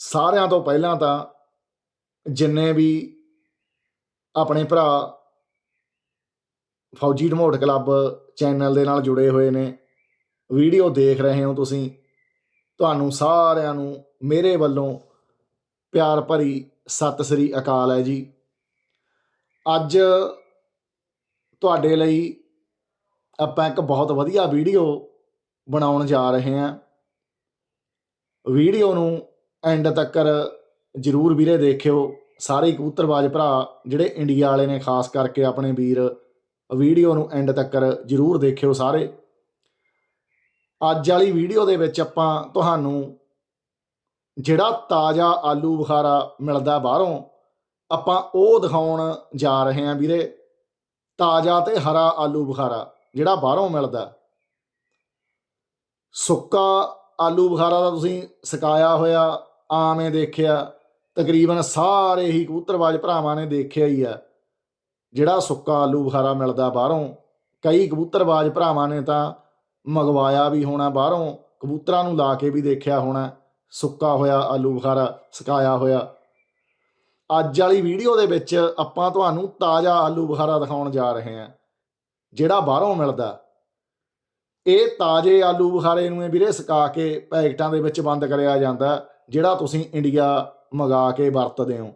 ਸਾਰਿਆਂ ਤੋਂ ਪਹਿਲਾਂ ਤਾਂ ਜਿੰਨੇ ਵੀ ਆਪਣੇ ਭਰਾ ਫੌਜੀ ਢਮੋਟ ਕਲੱਬ ਚੈਨਲ ਦੇ ਨਾਲ ਜੁੜੇ ਹੋਏ ਨੇ, ਵੀਡੀਓ ਦੇਖ ਰਹੇ ਹੋ ਤੁਸੀਂ, ਤੁਹਾਨੂੰ ਸਾਰਿਆਂ ਨੂੰ ਮੇਰੇ ਵੱਲੋਂ ਪਿਆਰ ਭਰੀ ਸਤਿ ਸ੍ਰੀ ਅਕਾਲ ਹੈ ਜੀ। ਅੱਜ ਤੁਹਾਡੇ ਲਈ ਆਪਾਂ ਇੱਕ ਬਹੁਤ ਵਧੀਆ ਵੀਡੀਓ ਬਣਾਉਣ ਜਾ ਰਹੇ ਹਾਂ। ਵੀਡੀਓ ਨੂੰ ਐਂਡ ਤੱਕ ਜਰੂਰ ਵੀਰੇ ਦੇਖਿਓ। ਸਾਰੇ ਕਬੂਤਰਬਾਜ਼ ਭਰਾ ਜਿਹੜੇ ਇੰਡੀਆ ਵਾਲੇ ਨੇ, ਖਾਸ ਕਰਕੇ ਆਪਣੇ ਵੀਰ ਵੀਡੀਓ ਨੂੰ ਐਂਡ ਤੱਕ ਜਰੂਰ ਦੇਖਿਓ ਸਾਰੇ। ਅੱਜ ਵਾਲੀ ਵੀਡੀਓ ਦੇ ਵਿੱਚ ਆਪਾਂ ਤੁਹਾਨੂੰ ਜਿਹੜਾ ਤਾਜ਼ਾ ਆਲੂ ਬੁਖਾਰਾ ਮਿਲਦਾ ਬਾਹਰੋਂ, ਆਪਾਂ ਉਹ ਦਿਖਾਉਣ ਜਾ ਰਹੇ ਹਾਂ ਵੀਰੇ। ਤਾਜ਼ਾ ਤੇ ਹਰਾ ਆਲੂ ਬੁਖਾਰਾ, ਜਿਹੜਾ ਬਾਹਰੋਂ ਮਿਲਦਾ। ਸੁੱਕਾ ਆਲੂ ਬੁਖਾਰਾ ਦਾ ਤੁਸੀਂ ਸੁਕਾਇਆ ਹੋਇਆ ਆਵੇਂ ਦੇਖਿਆ, ਤਕਰੀਬਨ ਸਾਰੇ ਹੀ ਕਬੂਤਰਬਾਜ਼ ਭਰਾਵਾਂ ਨੇ ਦੇਖਿਆ ਹੀ ਆ ਜਿਹੜਾ ਸੁੱਕਾ ਆਲੂ ਬੁਖਾਰਾ ਮਿਲਦਾ ਬਾਹਰੋਂ, ਕਈ ਕਬੂਤਰਬਾਜ਼ ਭਰਾਵਾਂ ਨੇ ਤਾਂ ਮੰਗਵਾਇਆ ਵੀ ਹੋਣਾ ਬਾਹਰੋਂ, ਕਬੂਤਰਾਂ ਨੂੰ ਲਾ ਕੇ ਵੀ ਦੇਖਿਆ ਹੋਣਾ, ਸੁੱਕਾ ਹੋਇਆ ਆਲੂ ਬੁਖਾਰਾ, ਸੁਕਾਇਆ ਹੋਇਆ। ਅੱਜ ਵਾਲੀ ਵੀਡੀਓ ਦੇ ਵਿੱਚ ਆਪਾਂ ਤੁਹਾਨੂੰ ਤਾਜ਼ਾ ਆਲੂ ਬੁਖਾਰਾ ਦਿਖਾਉਣ ਜਾ ਰਹੇ ਹਾਂ। ਜਿਹੜਾ ਬਾਹਰੋਂ ਮਿਲਦਾ, ਇਹ ਤਾਜ਼ੇ ਆਲੂ ਬੁਖਾਰੇ ਨੂੰ ਇਹ ਵੀਰੇ ਸੁਕਾ ਕੇ ਪੈਕਟਾਂ ਦੇ ਵਿੱਚ ਬੰਦ ਕਰਿਆ ਜਾਂਦਾ। ਜਿਹੜਾ ਤੁਸੀਂ ਇੰਡੀਆ ਮੰਗਾ ਕੇ ਵਰਤਦੇ ਹੋ।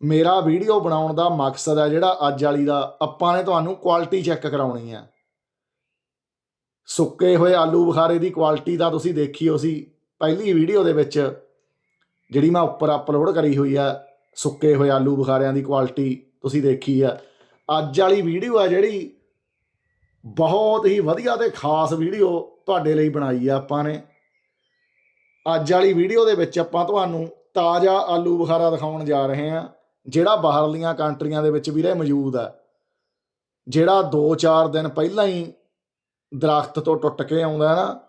ਮੇਰਾ ਵੀਡੀਓ ਬਣਾਉਣ ਦਾ ਮਕਸਦ ਹੈ ਜਿਹੜਾ ਅੱਜ ਵਾਲੀ ਦਾ, ਆਪਾਂ ਨੇ ਤੁਹਾਨੂੰ ਕੁਆਲਿਟੀ ਚੈੱਕ ਕਰਾਉਣੀ ਹੈ। ਸੁੱਕੇ ਹੋਏ ਆਲੂ ਬੁਖਾਰੇ ਦੀ ਕੁਆਲਿਟੀ ਤਾਂ ਤੁਸੀਂ ਦੇਖੀ ਸੀ ਪਹਿਲੀ ਵੀਡੀਓ ਦੇ ਵਿੱਚ, ਜਿਹੜੀ ਮੈਂ ਉੱਪਰ ਅਪਲੋਡ ਕਰੀ ਹੋਈ ਆ ਸੁੱਕੇ ਹੋਏ ਆਲੂ ਬੁਖਾਰਿਆਂ ਦੀ ਕੁਆਲਿਟੀ ਤੁਸੀਂ ਦੇਖੀ ਆ ਅੱਜ ਵਾਲੀ ਵੀਡੀਓ ਆ ਜਿਹੜੀ ਬਹੁਤ ਹੀ ਵਧੀਆ ਤੇ ਖਾਸ ਵੀਡੀਓ ਤੁਹਾਡੇ ਲਈ ਬਣਾਈ ਆ ਆਪਾਂ ਨੇ। ਅੱਜ ਵਾਲੀ ਵੀਡੀਓ ਦੇ ਵਿੱਚ ਆਪਾਂ ਤੁਹਾਨੂੰ ਤਾਜ਼ਾ ਆਲੂ ਬੁਖਾਰਾ ਦਿਖਾਉਣ ਜਾ ਰਹੇ ਹਾਂ, ਜਿਹੜਾ ਬਾਹਰਲੀਆਂ ਕੰਟਰੀਆਂ ਦੇ ਵਿੱਚ ਵੀਰੇ ਮੌਜੂਦ ਹੈ। ਜਿਹੜਾ 2-4 ਦਿਨ ਪਹਿਲਾਂ ਹੀ ਦਰਖਤ ਤੋਂ ਟੁੱਟ ਕੇ ਆਉਂਦਾ ਹੈ ਨਾ,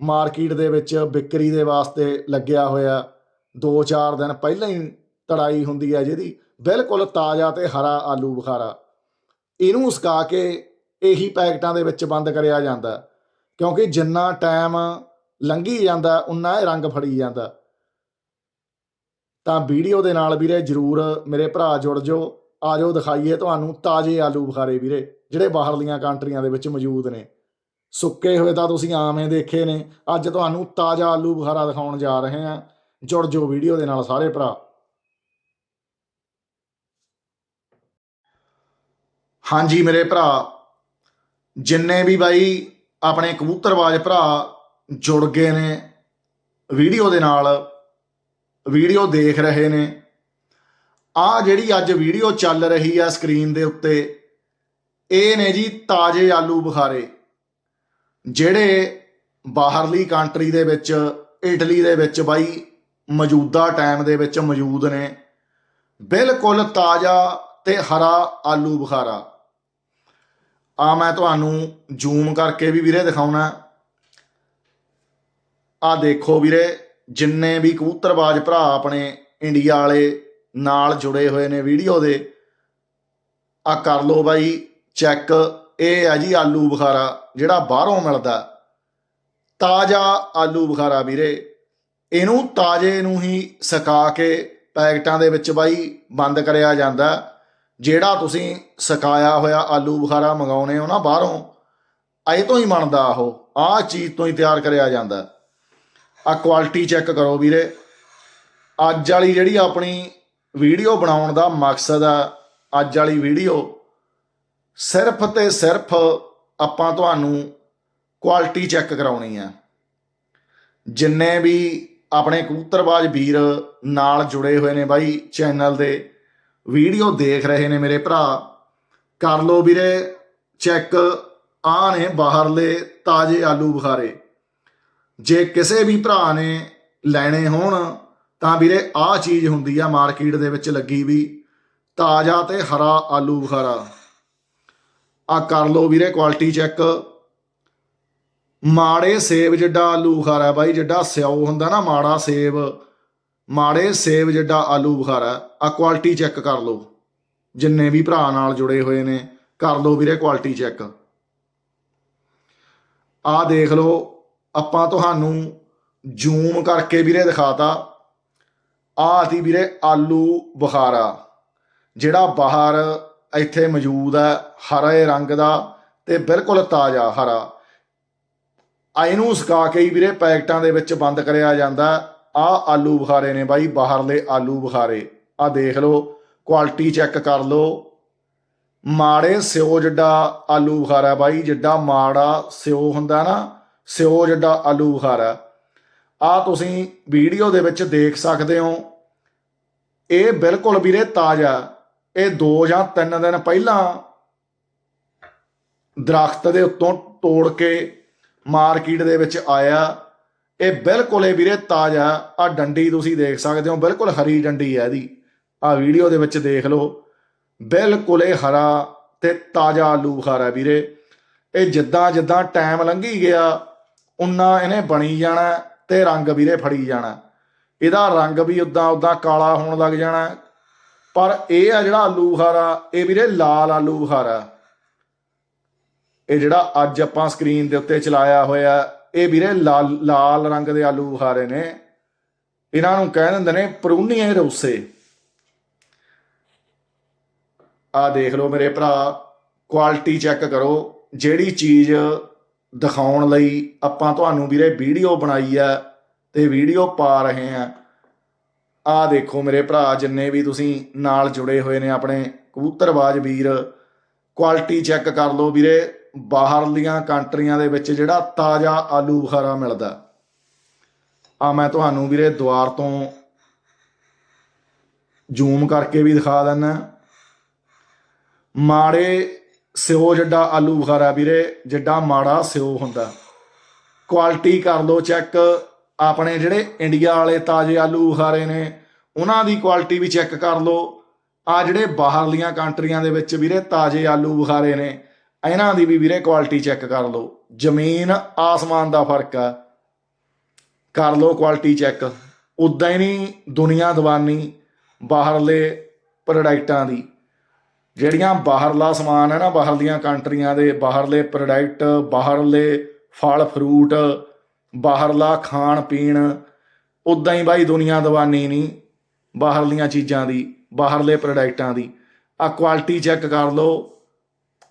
ਮਾਰਕੀਟ ਦੇ ਵਿੱਚ ਵਿਕਰੀ ਦੇ ਵਾਸਤੇ ਲੱਗਿਆ ਹੋਇਆ 2-4 ਦਿਨ ਪਹਿਲਾਂ ਹੀ ਤੜਾਈ ਹੁੰਦੀ ਹੈ ਜਿਹਦੀ, ਬਿਲਕੁਲ ਤਾਜ਼ਾ ਤੇ ਹਰਾ ਆਲੂ ਬੁਖਾਰਾ। ਇਹਨੂੰ ਸੁਕਾ ਕੇ ਇਹੀ ਪੈਕਟਾਂ ਦੇ ਵਿੱਚ ਬੰਦ ਕਰਿਆ ਜਾਂਦਾ ਕਿਉਂਕਿ ਜਿੰਨਾ ਟਾਈਮ ਲੰਘੀ ਜਾਂਦਾ, ਉਨਾ ਇਹ ਰੰਗ ਫੜੀ ਜਾਂਦਾ। ਤਾਂ ਵੀਡੀਓ ਦੇ ਨਾਲ ਵੀਰੇ ਜਰੂਰ ਮੇਰੇ ਭਰਾ ਜੁੜ ਜਾਓ ਆਜੋ ਦਿਖਾਈਏ ਤੁਹਾਨੂੰ ਤਾਜ਼ੇ ਆਲੂ ਬੁਖਾਰੇ ਵੀਰੇ, ਜਿਹੜੇ ਬਾਹਰਲੀਆਂ ਕੰਟਰੀਆਂ ਦੇ ਵਿੱਚ ਮੌਜੂਦ ਨੇ। ਸੁੱਕੇ ਹੋਏ ਤਾਂ ਤੁਸੀਂ ਆਵੇਂ ਦੇਖੇ ਨੇ, ਅੱਜ ਤੁਹਾਨੂੰ ਤਾਜ਼ਾ ਆਲੂ ਬੁਖਾਰਾ ਦਿਖਾਉਣ ਜਾ ਰਹੇ ਹਾਂ। ਜੁੜ ਜਾਓ ਵੀਡੀਓ ਦੇ ਨਾਲ ਸਾਰੇ ਭਰਾ। ਹਾਂਜੀ ਮੇਰੇ ਭਰਾ, ਜਿੰਨੇ ਵੀ ਬਾਈ ਆਪਣੇ ਕਬੂਤਰਬਾਜ਼ ਭਰਾ ਜੁੜ ਗਏ ਨੇ, ਵੀਡੀਓ ਦੇ ਨਾਲ, ਵੀਡੀਓ ਦੇਖ ਰਹੇ ਨੇ। ਆ ਜਿਹੜੀ ਅੱਜ ਵੀਡੀਓ ਚੱਲ ਰਹੀ ਆ ਸਕਰੀਨ ਦੇ ਉੱਤੇ, ਇਹ ਨੇ ਜੀ ਤਾਜ਼ੇ ਆਲੂ ਬੁਖਾਰੇ, ਜਿਹੜੇ ਬਾਹਰਲੀ ਕੰਟਰੀ ਦੇ ਵਿੱਚ, ਇਟਲੀ ਦੇ ਵਿੱਚ ਬਾਈ ਮੌਜੂਦਾ ਟਾਈਮ ਦੇ ਵਿੱਚ ਮੌਜੂਦ ਨੇ। ਬਿਲਕੁਲ ਤਾਜ਼ਾ ਤੇ ਹਰਾ ਆਲੂ ਬੁਖਾਰਾ। ਆ ਮੈਂ ਤੁਹਾਨੂੰ ਜ਼ੂਮ ਕਰਕੇ ਵੀ ਵੀਰੇ ਦਿਖਾਉਣਾ। ਆ ਦੇਖੋ ਵੀਰੇ, ਜਿੰਨੇ ਵੀ ਕਬੂਤਰਬਾਜ਼ ਭਰਾ ਆਪਣੇ ਇੰਡੀਆ ਵਾਲੇ ਨਾਲ ਜੁੜੇ ਹੋਏ ਨੇ ਵੀਡੀਓ ਦੇ ਆ ਕਰ ਲੋ ਬਾਈ ਚੈੱਕ ਇਹ ਆ ਜੀ ਆਲੂ ਬੁਖਾਰਾ, ਜਿਹੜਾ ਬਾਹਰੋਂ ਮਿਲਦਾ। ਤਾਜ਼ਾ ਆਲੂ ਬੁਖਾਰਾ ਵੀਰੇ। ਇਹਨੂੰ ਤਾਜ਼ੇ ਨੂੰ ਹੀ ਸੁਕਾ ਕੇ ਪੈਕਟਾਂ ਦੇ ਵਿੱਚ ਬਾਈ ਬੰਦ ਕਰਿਆ ਜਾਂਦਾ। ਜਿਹੜਾ ਤੁਸੀਂ ਸਕਾਇਆ ਹੋਇਆ ਆਲੂ ਬੁਖਾਰਾ ਮੰਗਾਉਨੇ ਹੋ ਨਾ ਬਾਹਰੋਂ, ਇਹ ਤੋਂ ਹੀ ਬਣਦਾ ਉਹ। ਆਹ ਚੀਜ਼ ਤੋਂ ਹੀ ਤਿਆਰ ਕਰਿਆ ਜਾਂਦਾ। ਆ ਕੁਆਲਿਟੀ ਚੈੱਕ ਕਰੋ ਵੀਰੇ। ਅੱਜ ਵਾਲੀ ਜਿਹੜੀ ਆਪਣੀ ਵੀਡੀਓ ਬਣਾਉਣ ਦਾ ਮਕਸਦ ਆ, ਅੱਜ ਵਾਲੀ ਵੀਡੀਓ ਸਿਰਫ ਤੇ ਸਿਰਫ ਆਪਾਂ ਤੁਹਾਨੂੰ ਕੁਆਲਿਟੀ ਚੈੱਕ ਕਰਾਉਣੀ ਆ। ਜਿੰਨੇ ਵੀ ਆਪਣੇ ਕਬੂਤਰਬਾਜ਼ ਵੀਰ ਨਾਲ ਜੁੜੇ ਹੋਏ ਨੇ ਬਾਈ ਚੈਨਲ ਦੇ ਵੀਡੀਓ ਦੇਖ ਰਹੇ ਨੇ ਮੇਰੇ ਭਰਾ। ਕਰ ਲੋ ਵੀਰੇ ਚੈੱਕ ਆ ਨੇ ਬਾਹਰਲੇ ਤਾਜ਼ੇ ਆਲੂ ਬੁਖਾਰੇ। ਜੇ ਕਿਸੇ ਵੀ ਭਰਾ ਨੇ ਲੈਣੇ ਹੋਣ, ਤਾਂ ਵੀਰੇ ਆਹ ਚੀਜ਼ ਹੁੰਦੀ ਆ ਮਾਰਕੀਟ ਦੇ ਵਿੱਚ ਲੱਗੀ ਵੀ ਤਾਜ਼ਾ ਤੇ ਹਰਾ ਆਲੂ ਬੁਖਾਰਾ। ਆ ਕਰ ਲਓ ਵੀਰੇ ਕੁਆਲਿਟੀ ਚੈੱਕ। ਮਾੜੇ ਸੇਬ ਜਿੱਡਾ ਆਲੂ ਬੁਖਾਰਾ ਬਾਈ, ਜਿੱਡਾ ਸਿਓ ਹੁੰਦਾ ਨਾ ਮਾੜਾ ਸੇਬ, ਮਾੜੇ ਸੇਬ ਜਿੱਡਾ ਆਲੂ ਬੁਖਾਰਾ ਆ ਕੁਆਲਿਟੀ ਚੈੱਕ ਕਰ ਲੋ ਜਿੰਨੇ ਵੀ ਭਰਾ ਨਾਲ ਜੁੜੇ ਹੋਏ ਨੇ, ਕਰ ਲੋ ਵੀਰੇ ਕੁਆਲਿਟੀ ਚੈੱਕ। ਆ ਦੇਖ ਲਓ ਆਪਾਂ ਤੁਹਾਨੂੰ ਜ਼ੂਮ ਕਰਕੇ ਵੀਰੇ ਦਿਖਾਤਾ। ਆਹ ਸੀ ਵੀਰੇ ਆਲੂ ਬੁਖਾਰਾ, ਜਿਹੜਾ ਬਾਹਰ ਇੱਥੇ ਮੌਜੂਦ ਹੈ, ਹਰੇ ਰੰਗ ਦਾ ਤੇ ਬਿਲਕੁਲ ਤਾਜ਼ਾ ਹਰਾ। ਆ ਇਹਨੂੰ ਸੁਕਾ ਕੇ ਵੀਰੇ ਪੈਕਟਾਂ ਦੇ ਵਿੱਚ ਬੰਦ ਕਰਿਆ ਜਾਂਦਾ। ਆ ਆਲੂ ਬੁਖਾਰੇ ਨੇ ਬਾਈ, ਬਾਹਰਲੇ ਆਲੂ ਬੁਖਾਰੇ। ਆ ਦੇਖ ਲਓ, ਕੁਆਲਿਟੀ ਚੈੱਕ ਕਰ ਲਓ। ਮਾੜੇ ਸਿਓ ਜਿੱਡਾ ਆਲੂ ਬੁਖਾਰਾ ਬਾਈ, ਜਿੱਡਾ ਮਾੜਾ ਸਿਓ ਹੁੰਦਾ ਨਾ ਸਿਓ ਜਿੱਡਾ ਆਲੂ ਬੁਖਾਰਾ। ਆ ਤੁਸੀਂ ਵੀਡੀਓ ਦੇ ਵਿੱਚ ਦੇਖ ਸਕਦੇ ਹੋ। ਇਹ ਬਿਲਕੁਲ ਵੀਰੇ ਤਾਜ਼ਾ, ਇਹ 2 ਜਾਂ 3 ਦਿਨ ਪਹਿਲਾਂ ਦਰਖਤ ਦੇ ਉੱਤੋਂ ਤੋੜ ਕੇ ਮਾਰਕੀਟ ਦੇ ਵਿੱਚ ਆਇਆ। ਇਹ ਬਿਲਕੁਲ ਇਹ ਵੀਰੇ ਤਾਜ਼ਾ ਆ ਡੰਡੀ ਤੁਸੀਂ ਦੇਖ ਸਕਦੇ ਹੋ, ਬਿਲਕੁਲ ਹਰੀ ਡੰਡੀ ਹੈ ਇਹਦੀ। ਆ ਵੀਡੀਓ ਦੇ ਵਿੱਚ ਦੇਖ ਲਓ। ਬਿਲਕੁਲ ਇਹ ਹਰਾ ਤੇ ਤਾਜ਼ਾ ਆਲੂ ਬੁਖਾਰਾ ਵੀਰੇ। ਇਹ ਜਿੱਦਾਂ ਜਿੱਦਾਂ ਟਾਈਮ ਲੰਘੀ ਗਿਆ ਉਨਾ ਇਹਨੇ ਬਣੀ ਜਾਣਾ ਤੇ ਰੰਗ ਵੀਰੇ ਫੜੀ ਜਾਣਾ। ਇਹਦਾ ਰੰਗ ਵੀ ਉਦਾਂ ਉਦਾਂ ਕਾਲਾ ਹੋਣ ਲੱਗ ਜਾਣਾ। ਪਰ ਇਹ ਆ ਜਿਹੜਾ ਆਲੂ ਬੁਖਾਰਾ ਇਹ ਵੀਰੇ ਲਾਲ ਆਲੂ ਬੁਖਾਰਾ ਇਹ ਜਿਹੜਾ ਅੱਜ ਆਪਾਂ ਸਕਰੀਨ ਦੇ ਉੱਤੇ ਚਲਾਇਆ ਹੋਇਆ, ਇਹ ਵੀਰੇ ਲਾਲ ਲਾਲ ਰੰਗ ਦੇ ਆਲੂ ਬੁਖਾਰੇ ਨੇ ਇਹਨਾਂ ਨੂੰ ਕਹਿ ਦਿੰਦੇ ਨੇ ਪਰੂਨੀਏ ਰੋਸੇ। ਆ ਦੇਖ ਲਓ ਮੇਰੇ ਭਰਾ ਕੁਆਲਿਟੀ ਚੈੱਕ ਕਰੋ। ਜਿਹੜੀ ਚੀਜ਼ ਦਿਖਾਉਣ ਲਈ ਆਪਾਂ ਤੁਹਾਨੂੰ ਵੀਰੇ ਵੀਡੀਓ ਬਣਾਈ ਆ ਤੇ ਵੀਡੀਓ ਪਾ ਰਹੇ ਆ। ਆ ਦੇਖੋ ਮੇਰੇ ਭਰਾ ਜਿੰਨੇ ਵੀ ਤੁਸੀਂ ਨਾਲ ਜੁੜੇ ਹੋਏ ਨੇ ਆਪਣੇ ਕਬੂਤਰਬਾਜ਼ ਵੀਰ ਕੁਆਲਿਟੀ ਚੈੱਕ ਕਰ ਲਓ ਵੀਰੇ, ਬਾਹਰਲੀਆਂ ਕੰਟਰੀਆਂ ਦੇ ਵਿੱਚ ਜਿਹੜਾ ਤਾਜ਼ਾ ਆਲੂ ਬੁਖਾਰਾ ਮਿਲਦਾ। ਆ ਮੈਂ ਤੁਹਾਨੂੰ ਵੀਰੇ ਦੁਆਰ ਤੋਂ ਜ਼ੂਮ ਕਰਕੇ ਵੀ ਦਿਖਾ ਦਿੰਦਾ ਮਾੜੇ ਸਿਓ ਜਿੱਡਾ ਆਲੂ ਬੁਖਾਰਾ ਵੀਰੇ, ਜਿੱਡਾ ਮਾੜਾ ਸਿਓ ਹੁੰਦਾ। ਕੁਆਲਿਟੀ ਕਰ ਲਓ ਚੈੱਕ ਆਪਣੇ ਜਿਹੜੇ ਇੰਡੀਆ ਵਾਲੇ ਤਾਜ਼ੇ ਆਲੂ ਬੁਖਾਰੇ ਨੇ, ਉਹਨਾਂ ਦੀ ਕੁਆਲਿਟੀ ਵੀ ਚੈੱਕ ਕਰ ਲਓ। ਆ ਜਿਹੜੇ ਬਾਹਰਲੀਆਂ ਕੰਟਰੀਆਂ ਦੇ ਵਿੱਚ ਵੀਰੇ ਤਾਜ਼ੇ ਆਲੂ ਬੁਖਾਰੇ ਨੇ, ਇਹਨਾਂ ਦੀ ਵੀ ਵੀਰੇ ਕੁਆਲਿਟੀ ਚੈੱਕ ਕਰ ਲਓ। ਜ਼ਮੀਨ, ਆਸਮਾਨ ਦਾ ਫ਼ਰਕ ਆ। ਕਰ ਲਓ ਕੁਆਲਿਟੀ ਚੈੱਕ ਉਦਾਂ ਹੀ ਨਹੀਂ, ਦੁਨੀਆ ਦੀਵਾਨੀ ਬਾਹਰਲੇ ਪ੍ਰੋਡਕਟਾਂ ਦੀ। ਜਿਹੜੀਆਂ ਬਾਹਰਲਾ ਸਮਾਨ ਹੈ ਨਾ, ਬਾਹਰਲੀਆਂ ਕੰਟਰੀਆਂ ਦੇ, ਬਾਹਰਲੇ ਪ੍ਰੋਡਕਟ ਬਾਹਰਲੇ ਫਲ ਫਰੂਟ ਬਾਹਰਲਾ ਖਾਣ, ਪੀਣ ਉਦਾਂ ਹੀ ਬਾਈ ਦੁਨੀਆ ਦਵਾਨੀ ਨਹੀਂ, ਬਾਹਰਲੀਆਂ ਚੀਜ਼ਾਂ ਦੀ, ਬਾਹਰਲੇ ਪ੍ਰੋਡਕਟਾਂ ਦੀ। ਆ ਕੁਆਲਿਟੀ ਚੈੱਕ ਕਰ ਲਓ।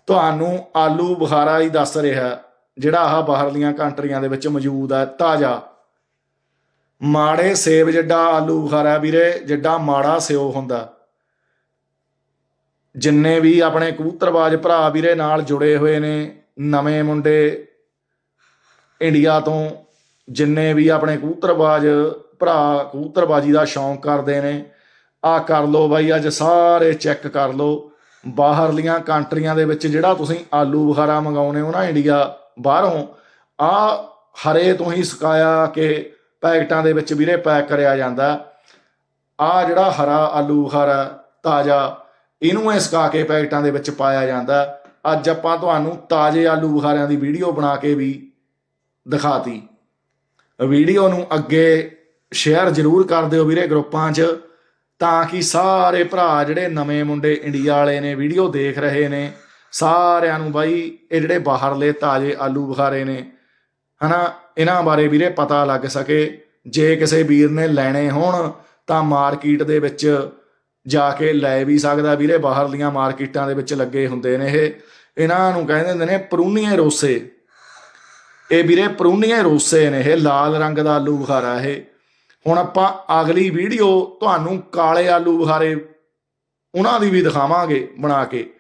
ਤੁਹਾਨੂੰ ਆਲੂ ਬੁਖਾਰਾ ਹੀ ਦੱਸ ਰਿਹਾ, ਜਿਹੜਾ ਆਹ ਬਾਹਰਲੀਆਂ ਕੰਟਰੀਆਂ ਦੇ ਵਿੱਚ ਮੌਜੂਦ ਹੈ ਤਾਜ਼ਾ। ਮਾੜੇ ਸੇਬ ਜਿੱਡਾ ਆਲੂ ਬੁਖਾਰਾ ਵੀਰੇ, ਜਿੱਡਾ ਮਾੜਾ ਸਿਓ ਹੁੰਦਾ। ਜਿੰਨੇ ਵੀ ਆਪਣੇ ਕਬੂਤਰਬਾਜ਼ ਭਰਾ ਵੀਰੇ ਨਾਲ ਜੁੜੇ ਹੋਏ ਨੇ, ਨਵੇਂ ਮੁੰਡੇ ਇੰਡੀਆ ਤੋਂ, ਜਿੰਨੇ ਵੀ ਆਪਣੇ ਕਬੂਤਰਬਾਜ਼ ਭਰਾ ਕਬੂਤਰਬਾਜੀ ਦਾ ਸ਼ੌਂਕ ਕਰਦੇ ਨੇ ਆ ਕਰ ਲਓ ਬਾਈ, ਅੱਜ ਸਾਰੇ ਚੈੱਕ ਕਰ ਲਓ। ਬਾਹਰਲੀਆਂ ਕੰਟਰੀਆਂ ਦੇ ਵਿੱਚ ਜਿਹੜਾ ਤੁਸੀਂ ਆਲੂ ਬੁਖਾਰਾ ਮੰਗਾਉਨੇ ਹੋ ਨਾ ਇੰਡੀਆ ਬਾਹਰੋਂ ਆ ਹਰੇ ਤੋਂ ਹੀ ਸੁਕਾਇਆ ਕਿ ਪੈਕਟਾਂ ਦੇ ਵਿੱਚ ਵੀਰੇ ਪੈਕ ਕਰਿਆ ਜਾਂਦਾ। ਆ ਜਿਹੜਾ ਹਰਾ ਆਲੂ ਬੁਖਾਰਾ, ਤਾਜ਼ਾ ਇਹਨੂੰ ਇਹ ਸੁਕਾ ਕੇ ਪੈਕਟਾਂ ਦੇ ਵਿੱਚ ਪਾਇਆ ਜਾਂਦਾ। ਅੱਜ ਆਪਾਂ ਤੁਹਾਨੂੰ ਤਾਜ਼ੇ ਆਲੂ ਬੁਖਾਰਿਆਂ ਦੀ ਵੀਡੀਓ ਬਣਾ ਕੇ ਵੀ ਦਿਖਾਤੀ। ਵੀਡੀਓ ਨੂੰ ਅੱਗੇ ਸ਼ੇਅਰ ਜ਼ਰੂਰ ਕਰ ਦਿਓ ਵੀਰੇ ਗਰੁੱਪਾਂ 'ਚ, ਤਾਂ ਕਿ ਸਾਰੇ ਭਰਾ ਜਿਹੜੇ ਨਵੇਂ ਮੁੰਡੇ ਇੰਡੀਆ ਵਾਲੇ ਨੇ, ਵੀਡੀਓ ਦੇਖ ਰਹੇ ਨੇ, ਸਾਰਿਆਂ ਨੂੰ ਬਾਈ ਇਹ ਜਿਹੜੇ ਬਾਹਰਲੇ ਤਾਜ਼ੇ ਆਲੂ ਬੁਖਾਰੇ ਨੇ, ਹਨਾ, ਇਹਨਾਂ ਬਾਰੇ ਵੀਰੇ ਪਤਾ ਲੱਗ ਸਕੇ। ਜੇ ਕਿਸੇ ਵੀਰ ਨੇ ਲੈਣੇ ਹੋਣ, ਤਾਂ ਮਾਰਕੀਟ ਦੇ ਵਿੱਚ ਜਾ ਕੇ ਲੈ ਵੀ ਸਕਦਾ ਵੀਰੇ, ਬਾਹਰਲੀਆਂ ਮਾਰਕੀਟਾਂ ਦੇ ਵਿੱਚ ਲੱਗੇ ਹੁੰਦੇ ਨੇ ਇਹ। ਇਹਨਾਂ ਨੂੰ ਕਹਿੰਦੇ ਹੁੰਦੇ ਨੇ ਪਰੂਨੀਏ ਰੋਸੇ। ਇਹ ਵੀਰੇ ਪਰੂਨੀਏ ਰੋਸੇ ਨੇ ਇਹ, ਲਾਲ ਰੰਗ ਦਾ ਆਲੂ ਬੁਖਾਰਾ ਇਹ। ਹੁਣ ਆਪਾਂ ਅਗਲੀ ਵੀਡੀਓ ਤੁਹਾਨੂੰ ਕਾਲੇ ਆਲੂ ਬੁਖਾਰੇ ਉਹਨਾਂ ਦੀ ਵੀ ਦਿਖਾਵਾਂਗੇ ਬਣਾ ਕੇ।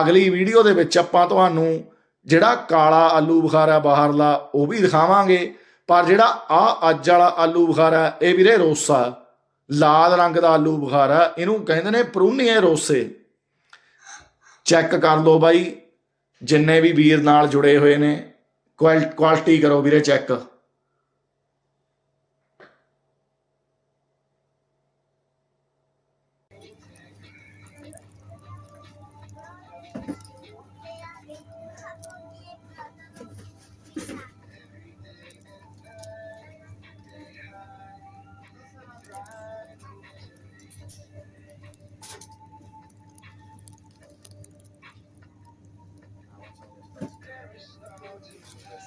ਅਗਲੀ ਵੀਡੀਓ ਦੇ ਵਿੱਚ ਆਪਾਂ ਤੁਹਾਨੂੰ ਜਿਹੜਾ ਕਾਲਾ ਆਲੂ ਬੁਖਾਰਾ ਬਾਹਰਲਾ ਉਹ ਵੀ ਦਿਖਾਵਾਂਗੇ। ਪਰ ਜਿਹੜਾ ਆ ਅੱਜ ਵਾਲਾ ਆਲੂ ਬੁਖਾਰਾ, ਇਹ ਵੀਰੇ ਰੋਸਾ। ਲਾਲ ਰੰਗ ਦਾ ਆਲੂ ਬੁਖਾਰਾ, ਇਹਨੂੰ ਕਹਿੰਦੇ ਨੇ ਪਰੂਨੀਏ ਰੋਸੇ। ਚੈੱਕ ਕਰ ਲਓ ਬਾਈ, ਜਿੰਨੇ ਵੀ ਵੀਰ ਨਾਲ ਜੁੜੇ ਹੋਏ ਨੇ ਕੁਆਲਿਟੀ ਕਰੋ ਵੀਰੇ ਚੈੱਕ।